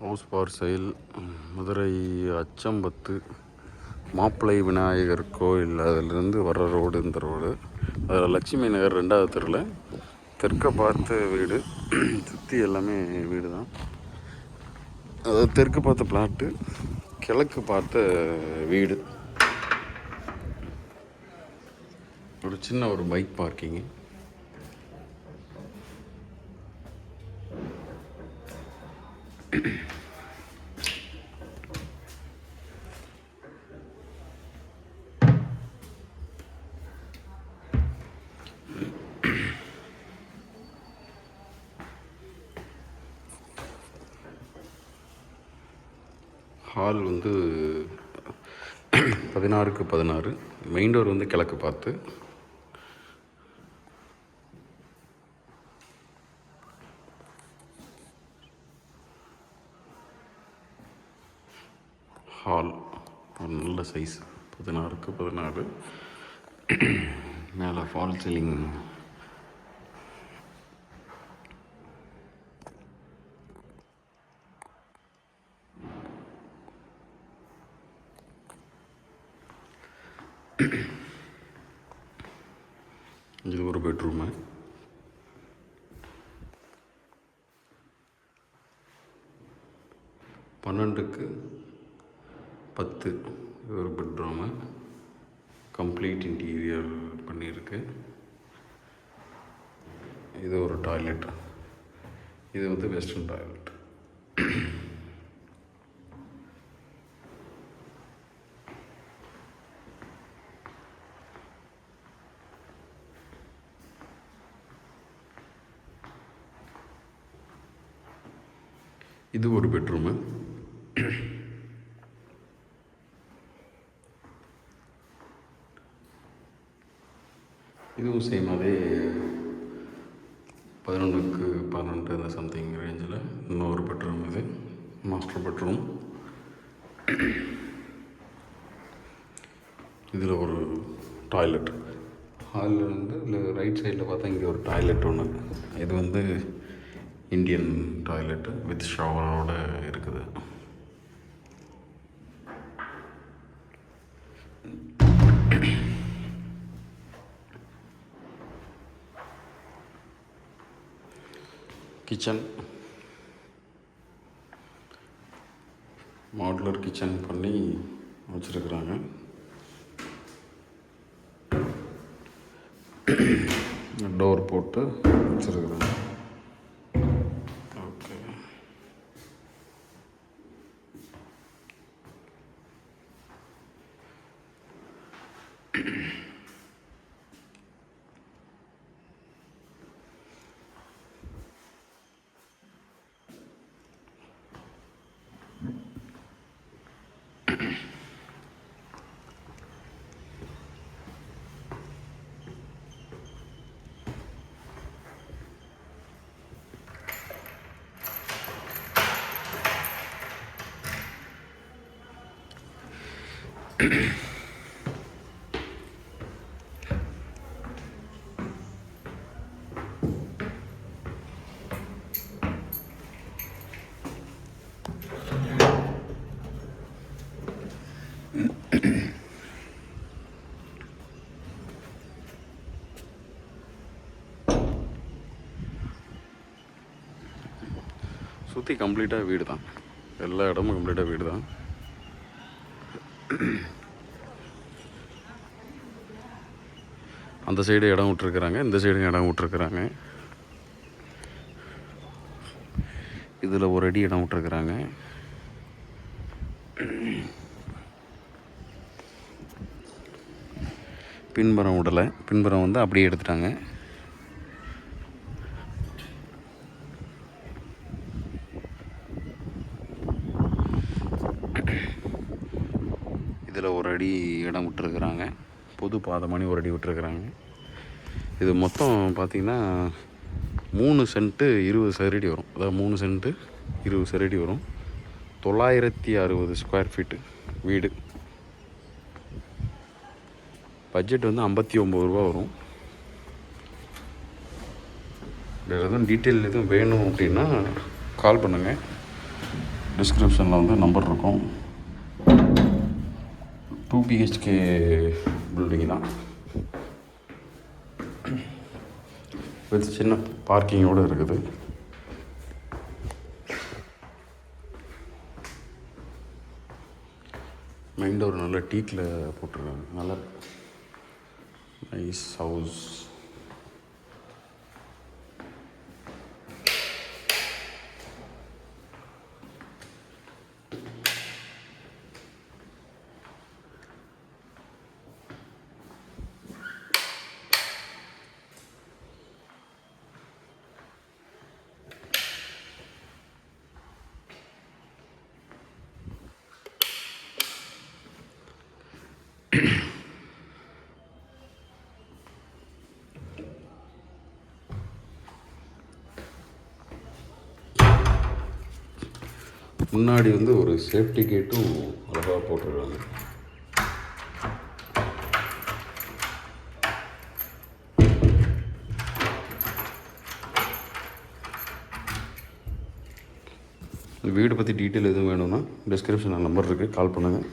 House பார் செயல் மதுரை அச்சம்பத்து மாப்பிள்ளை விநாயகர் கோயில் அதிலிருந்து வர்ற ரோடு இந்த ரோடு. அதில் லட்சுமி நகர் ரெண்டாவது தெருவில் தெற்கை பார்த்த வீடு சுற்றி எல்லாமே வீடு தான். அதாவது தெற்கு பார்த்த பிளாட்டு கிழக்கு பார்த்த வீடு. ஒரு சின்ன ஒரு பைக் பார்க்கிங்கு. ஹால் வந்து பதினாறுக்கு பதினாறு. மெயின் டோர் வந்து கிழக்கு பார்த்து. ஹால். ஒரு நல்ல சைஸ் பதினாறுக்கு பதினாறு. மேலே ஃபால் சீலிங். இது ஒரு பெட்ரூமு. பன்னெண்டுக்கு பத்து. ஒரு பெட்ரூமு. கம்ப்ளீட் இன்டீரியர் பண்ணியிருக்கு. இது ஒரு டாய்லெட். இது வந்து வெஸ்டர்ன் டாய்லெட். இது ஒரு பெட்ரூமு இதுவும் சேம் அதே பதினொன்றுக்கு பன்னெண்டு அந்த சம்திங் ரேஞ்சில் இன்னொரு பெட்ரூம் இது மாஸ்டர் பெட்ரூம் இதில் ஒரு டாய்லெட் ஹாலில் வந்து இல்லை ரைட் சைடில் பார்த்தா இங்கே ஒரு டாய்லெட் ஒன்று இது வந்து இந்தியன் டாய்லெட்டு வித் ஷவரோட இருக்குது. கிச்சன் மாடுலர் கிச்சன் பண்ணி வச்சுருக்குறாங்க. டோர் போட்டு வச்சுருக்குறாங்க. Mm-hmm. சுற்றி கம்ப்ளீட்டாக வீடு தான் எல்லா இடமும் கம்ப்ளீட்டாக வீடு தான் அந்த சைடு இடம் விட்ருக்குறாங்க இந்த சைடு இடம் விட்ருக்குறாங்க இதில் ஒரு அடி இடம் விட்டுருக்குறாங்க. பின்புறம் விடலை. பின்புறம் வந்து அப்படியே எடுத்துட்டாங்க. இதில் ஒரு அடி இடம் விட்டுருக்குறாங்க. பொது பாதை மணி ஒரு அடி விட்டுருக்குறாங்க. இது மொத்தம் பார்த்திங்கன்னா மூணு சென்ட்டு இருபது சதுரடி வரும். அதாவது மூணு சென்ட்டு இருபது சதுரடி வரும். தொள்ளாயிரத்தி அறுபது ஸ்கொயர் ஃபீட்டு வீடு. பட்ஜெட் வந்து ஐம்பத்தி ஒம்பது ரூபா வரும். வேறு எதுவும் டீட்டெயில் எதுவும் வேணும் அப்படின்னா கால் பண்ணுங்கள் டிஸ்கிரிப்ஷனில் வந்து நம்பர் இருக்கும். டூ பிஹெச்கே பில்டிங் தான் வித் சின்ன பார்க்கிங்கோடு இருக்குது. மெயின் டோர் நல்ல டீக்கில் போட்டிருக்காங்க. நல்ல நைஸ் ஹவுஸ் முன்னாடி வந்து ஒரு சேஃப்டி கேட்டும் அழகாக போட்டுருக்காங்க. இந்த வீடு பற்றி டீட்டெயில் எதுவும் வேணும்னா டிஸ்கிரிப்ஷனில் நம்பர் இருக்குது கால் பண்ணுங்கள்